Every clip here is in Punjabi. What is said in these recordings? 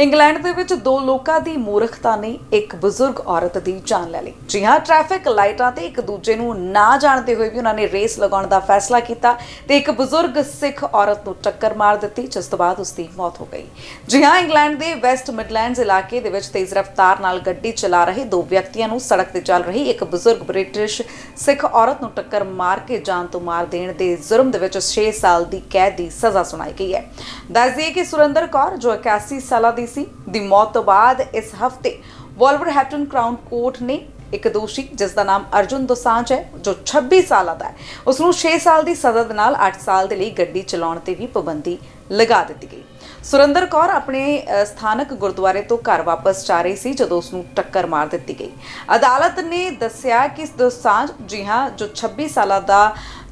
ਇੰਗਲੈਂਡ ਦੇ ਵਿੱਚ ਦੋ ਲੋਕਾਂ ਦੀ ਮੂਰਖਤਾ ਨੇ ਇੱਕ ਬਜ਼ੁਰਗ ਔਰਤ ਦੀ ਜਾਨ ਲੈ ਲਈ। ਜੀ ਹਾਂ ਟ੍ਰੈਫਿਕ ਲਾਈਟਾਂ ਤੇ ਇੱਕ ਦੂਜੇ ਨੂੰ ਨਾ ਜਾਣਦੇ ਹੋਏ ਵੀ ਉਹਨਾਂ ਨੇ ਰੇਸ ਲਗਾਉਣ ਦਾ ਫੈਸਲਾ ਕੀਤਾ ਤੇ ਇੱਕ ਬਜ਼ੁਰਗ ਸਿੱਖ ਔਰਤ ਨੂੰ ਟੱਕਰ ਮਾਰ ਦਿੱਤੀ, ਜਿਸ ਤੋਂ ਬਾਅਦ ਉਸ ਦੀ ਮੌਤ ਹੋ ਗਈ। ਜੀ ਹਾਂ, ਇੰਗਲੈਂਡ ਦੇ ਵੈਸਟ ਮਿਡਲੈਂਡਸ ਇਲਾਕੇ ਦੇ ਵਿੱਚ ਤੇਜ਼ ਰਫ਼ਤਾਰ ਨਾਲ ਗੱਡੀ ਚਲਾ ਰਹੇ ਦੋ ਵਿਅਕਤੀਆਂ ਨੂੰ ਸੜਕ ਤੇ ਚੱਲ ਰਹੀ ਇੱਕ ਬਜ਼ੁਰਗ ਬ੍ਰਿਟਿਸ਼ ਸਿੱਖ ਔਰਤ ਨੂੰ ਟੱਕਰ ਮਾਰ ਕੇ ਜਾਨ ਤੋਂ ਮਾਰ ਦੇਣ ਦੇ ਜੁਰਮ ਦੇ ਵਿੱਚ 6 ਸਾਲ ਦੀ ਕੈਦ ਦੀ ਸਜ਼ਾ ਸੁਣਾਈ ਗਈ ਹੈ। ਦੱਸ ਦਈਏ ਕਿ ਸੁਰਿੰਦਰ ਕੌਰ, ਜੋ 81 ਸਾਲਾਂ ਦੀ ਸੀ। ਦੀ ਮੌਤ ਤੋਂ ਬਾਅਦ ਇਸ ਹਫ਼ਤੇ ਵੋਲਵਰਹੈਪਟਨ ਕ੍ਰਾਊਨ ਕੋਰਟ ਨੇ ਇੱਕ ਦੋਸ਼ੀ, ਜਿਸ ਦਾ ਨਾਮ ਅਰਜੁਨ ਦੋਸਾਂਝ ਹੈ, ਜੋ 26 ਸਾਲਾਂ ਦਾ ਹੈ, ਉਸ ਨੂੰ 6 ਸਾਲ ਦੀ ਸਜ਼ਾ ਦੇ ਨਾਲ 8 ਸਾਲ ਦੇ ਲਈ ਗੱਡੀ ਚਲਾਉਣ ਤੇ ਵੀ ਪਾਬੰਦੀ ਲਗਾ ਦਿੱਤੀ ਗਈ। ਸੁਰਿੰਦਰ ਕੌਰ ਆਪਣੇ ਸਥਾਨਕ ਗੁਰਦੁਆਰੇ ਤੋਂ ਘਰ ਵਾਪਸ ਜਾ ਰਹੀ ਸੀ, ਜਦੋਂ ਉਸ ਨੂੰ ਟੱਕਰ ਮਾਰ ਦਿੱਤੀ ਗਈ। ਅਦਾਲਤ ਨੇ ਦੱਸਿਆ ਕਿ ਦੋਸਾਂਝ, ਜੀ ਹਾਂ, ਜੋ 26 ਸਾਲਾਂ ਦਾ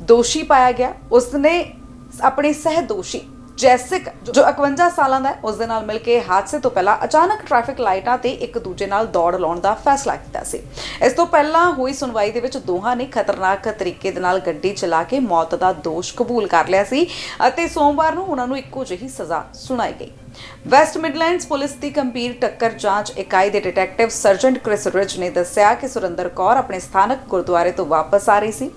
ਦੋਸ਼ੀ ਪਾਇਆ ਗਿਆ ਉਸ ਨੇ ਆਪਣੇ ਸਹਿ ਦੋਸ਼ੀ ਜੈਸਿਕ, ਜੋ 51 ਸਾਲਾਂ ਦਾ ਹੈ, ਉਸ ਦੇ ਨਾਲ ਮਿਲ ਕੇ ਹਾਦਸੇ ਤੋਂ ਪਹਿਲਾਂ ਅਚਾਨਕ ਟ੍ਰੈਫਿਕ ਲਾਈਟਾਂ ਤੇ ਇੱਕ ਦੂਜੇ ਨਾਲ ਦੌੜ ਲਾਉਣ ਦਾ ਫੈਸਲਾ ਕੀਤਾ ਸੀ। ਇਸ ਤੋਂ ਪਹਿਲਾਂ ਹੋਈ ਸੁਣਵਾਈ ਦੇ ਵਿੱਚ ਦੋਹਾਂ ਨੇ ਖਤਰਨਾਕ ਤਰੀਕੇ ਦੇ ਨਾਲ ਗੱਡੀ ਚਲਾ ਕੇ ਮੌਤ ਦਾ ਦੋਸ਼ ਕਬੂਲ ਕਰ ਲਿਆ ਸੀ ਅਤੇ ਸੋਮਵਾਰ ਨੂੰ ਉਹਨਾਂ ਨੂੰ ਇੱਕੋ ਜਿਹੀ ਸਜ਼ਾ ਸੁਣਾਈ ਗਈ। ਵੈਸਟ ਮਿਡਲੈਂਡਸ ਪੁਲਿਸ ਦੀ ਗੰਭੀਰ ਟੱਕਰ ਜਾਂਚ ਇਕਾਈ ਦੇ ਡਿਟੈਕਟਿਵ ਸਰਜੈਂਟ ਕ੍ਰਿਸ ਰਿਜ ਨੇ ਦੱਸਿਆ ਕਿ ਸੁਰਿੰਦਰ ਕੌਰ ਆਪਣੇ ਸਥਾਨਕ ਗੁਰਦੁਆਰੇ ਤੋਂ ਵਾਪਸ ਆ ਰਹੀ ਸੀ।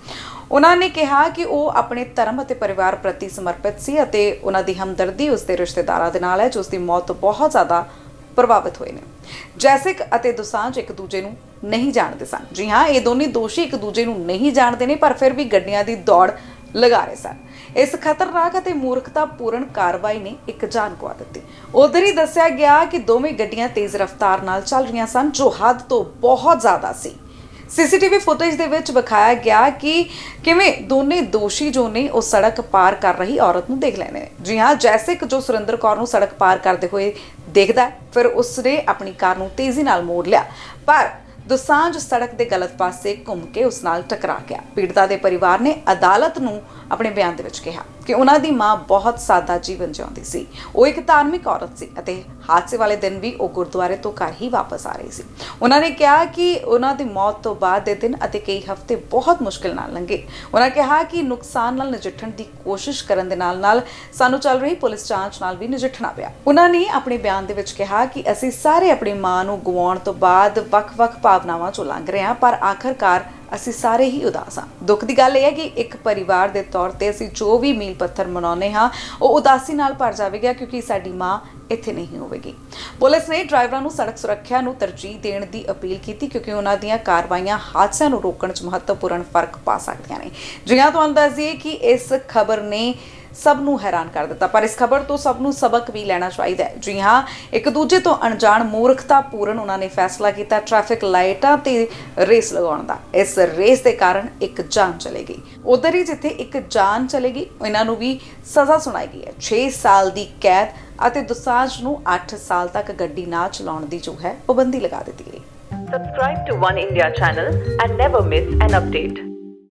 ਉਹਨਾਂ ਨੇ ਕਿਹਾ ਕਿ ਉਹ ਆਪਣੇ ਧਰਮ ਅਤੇ ਪਰਿਵਾਰ ਪ੍ਰਤੀ ਸਮਰਪਿਤ ਸੀ ਅਤੇ ਉਹਨਾਂ ਦੀ ਹਮਦਰਦੀ ਉਸ ਦੇ ਰਿਸ਼ਤੇਦਾਰਾਂ ਦੇ ਨਾਲ ਹੈ, ਜੋ ਉਸ ਦੀ ਮੌਤ ਤੋਂ ਬਹੁਤ ਜ਼ਿਆਦਾ ਪ੍ਰਭਾਵਿਤ ਹੋਏ ਨੇ। ਜੈਸਿਕ ਅਤੇ ਦੁਸਾਂਝ ਇੱਕ ਦੂਜੇ ਨੂੰ ਨਹੀਂ ਜਾਣਦੇ ਸਨ। ਜੀ ਹਾਂ, ਇਹ ਦੋਨੇ ਦੋਸ਼ੀ ਇੱਕ ਦੂਜੇ ਨੂੰ ਨਹੀਂ ਜਾਣਦੇ ਨੇ, ਪਰ ਫਿਰ ਵੀ ਗੱਡੀਆਂ ਦੀ ਦੌੜ ਲਗਾ ਰਹੇ ਸਨ। ਇਸ ਖਤਰਨਾਕ ਅਤੇ ਮੂਰਖਤਾਪੂਰਨ ਕਾਰਵਾਈ ਨੇ ਇੱਕ ਜਾਨ ਗਵਾ ਦਿੱਤੀ। ਉਧਰ ਹੀ ਦੱਸਿਆ ਗਿਆ ਕਿ ਦੋਵੇਂ ਗੱਡੀਆਂ ਤੇਜ਼ ਰਫ਼ਤਾਰ ਨਾਲ ਚੱਲ ਰਹੀਆਂ ਸਨ, ਜੋ ਹੱਦ ਤੋਂ ਬਹੁਤ ਜ਼ਿਆਦਾ ਸੀ। ਸੀਸੀਟੀਵੀ ਫੁਟੇਜ ਦੇ ਵਿੱਚ ਵਿਖਾਇਆ ਗਿਆ ਕਿ ਕਿਵੇਂ ਦੋਨੇ ਦੋਸ਼ੀ ਜੋ ਨੇ ਉਹ ਸੜਕ ਪਾਰ ਕਰ ਰਹੀ ਔਰਤ ਨੂੰ ਦੇਖ ਲੈਣੇ ਨੇ। ਜੀ ਹਾਂ, ਜੈਸੇ ਜੋ ਸੁਰਿੰਦਰ ਕੌਰ ਨੂੰ ਸੜਕ ਪਾਰ ਕਰਦੇ ਹੋਏ ਦੇਖਦਾ ਫਿਰ ਉਸਨੇ ਆਪਣੀ ਕਾਰ ਨੂੰ ਤੇਜ਼ੀ ਨਾਲ ਮੋੜ ਲਿਆ। ਪਰ ਦੁਸਾਂਝ ਸੜਕ ਦੇ ਗਲਤ ਪਾਸੇ ਘੁੰਮ ਕੇ ਉਸ ਨਾਲ ਟਕਰਾ ਗਿਆ। ਪੀੜਤਾ ਦੇ ਪਰਿਵਾਰ ਨੇ ਅਦਾਲਤ ਨੂੰ ਆਪਣੇ ਬਿਆਨ ਦੇ ਵਿੱਚ ਕਿਹਾ। ਕਿ ਉਹਨਾਂ ਦੀ ਮਾਂ ਬਹੁਤ ਸਾਦਾ ਜੀਵਨ ਜਿਉਂਦੀ ਸੀ। ਉਹ ਇੱਕ ਧਾਰਮਿਕ ਔਰਤ ਸੀ ਅਤੇ ਹਾਦਸੇ ਵਾਲੇ ਦਿਨ ਵੀ ਉਹ ਗੁਰਦੁਆਰੇ ਤੋਂ ਘਰ ਹੀ ਵਾਪਸ ਆ ਰਹੀ ਸੀ। ਉਹਨਾਂ ਨੇ ਕਿਹਾ ਕਿ ਉਹਨਾਂ ਦੀ ਮੌਤ ਤੋਂ ਬਾਅਦ ਦੇ ਦਿਨ ਅਤੇ ਕਈ ਹਫ਼ਤੇ ਬਹੁਤ ਮੁਸ਼ਕਿਲ ਨਾਲ ਲੰਘੇ। ਉਹਨਾਂ ਕਿਹਾ ਕਿ ਨੁਕਸਾਨ ਨਾਲ ਨਜਿੱਠਣ ਦੀ ਕੋਸ਼ਿਸ਼ ਕਰਨ ਦੇ ਨਾਲ ਨਾਲ ਸਾਨੂੰ ਚੱਲ ਰਹੀ ਪੁਲਿਸ ਜਾਂਚ ਨਾਲ ਵੀ ਨਜਿੱਠਣਾ ਪਿਆ। ਉਹਨਾਂ ਨੇ ਆਪਣੇ ਬਿਆਨ ਦੇ ਵਿੱਚ ਕਿਹਾ ਕਿ ਅਸੀਂ ਸਾਰੇ ਆਪਣੀ ਮਾਂ ਨੂੰ ਗਵਾਉਣ ਤੋਂ ਬਾਅਦ ਵੱਖ-ਵੱਖ ਭਾਵਨਾਵਾਂ ਚੋਂ ਲੰਘ ਰਹੇ ਹਾਂ, ਪਰ ਆਖਰਕਾਰ ਅਸੀਂ ਸਾਰੇ ਹੀ ਉਦਾਸ ਹਾਂ। ਦੁੱਖ ਦੀ ਗੱਲ ਇਹ ਹੈ ਕਿ ਇੱਕ ਪਰਿਵਾਰ ਦੇ ਤੌਰ ਤੇ ਅਸੀਂ ਜੋ ਵੀ ਮੀਲ ਪੱਥਰ ਮਨਾਉਂਦੇ ਹਾਂ, ਉਹ ਉਦਾਸੀ ਨਾਲ ਭਰ ਜਾਵੇਗਾ ਕਿਉਂਕਿ ਸਾਡੀ ਮਾਂ ਇੱਥੇ ਨਹੀਂ ਹੋਵੇਗੀ। ਪੁਲਿਸ ਨੇ ਡਰਾਈਵਰਾਂ ਨੂੰ ਸੜਕ ਸੁਰੱਖਿਆ ਨੂੰ ਤਰਜੀਹ ਦੇਣ ਦੀ ਅਪੀਲ ਕੀਤੀ ਕਿਉਂਕਿ ਉਹਨਾਂ ਦੀਆਂ ਕਾਰਵਾਈਆਂ ਹਾਦਸਿਆਂ ਨੂੰ ਰੋਕਣ 'ਚ ਮਹੱਤਵਪੂਰਨ ਫ਼ਰਕ ਪਾ ਸਕਦੀਆਂ ਨੇ। ਜਿਵੇਂ ਤੁਹਾਨੂੰ ਦੱਸ ਦਈਏ ਕਿ ਇਸ ਖਬਰ ਨੇ ਸਭ ਨੂੰ ਹੈਰਾਨ ਕਰ ਦਿੱਤਾ। ਪਰ ਇਸ ਖਬਰ ਤੋਂ ਸਭ ਨੂੰ ਸਬਕ ਵੀ ਲੈਣਾ ਚਾਹੀਦਾ ਹੈ। ਜੀ ਹਾਂ, ਇੱਕ ਦੂਜੇ ਤੋਂ ਅਣਜਾਣ ਮੂਰਖਤਾਪੂਰਨ ਉਹਨਾਂ ਨੇ ਫੈਸਲਾ ਕੀਤਾ ਟ੍ਰੈਫਿਕ ਲਾਈਟਾਂ ਤੇ ਰੇਸ ਲਗਾਉਣ ਦਾ। ਇਸ ਰੇਸ ਦੇ ਕਾਰਨ ਇੱਕ ਜਾਨ ਚਲੇ ਗਈ ਉਧਰ ਹੀ ਜਿੱਥੇ ਇੱਕ ਜਾਨ ਚਲੇ ਗਈ ਇਹਨਾਂ ਨੂੰ ਵੀ ਸਜ਼ਾ ਸੁਣਾਈ ਗਈ ਹੈ। 6 ਸਾਲ ਦੀ ਕੈਦ ਅਤੇ ਦੁਸਾਂਝ ਨੂੰ 8 ਸਾਲ ਤੱਕ ਗੱਡੀ ਨਾ ਚਲਾਉਣ ਦੀ ਜੋ ਹੈ, ਪਾਬੰਦੀ ਲਗਾ ਦਿੱਤੀ ਗਈ। Subscribe to One India channel and never miss an update.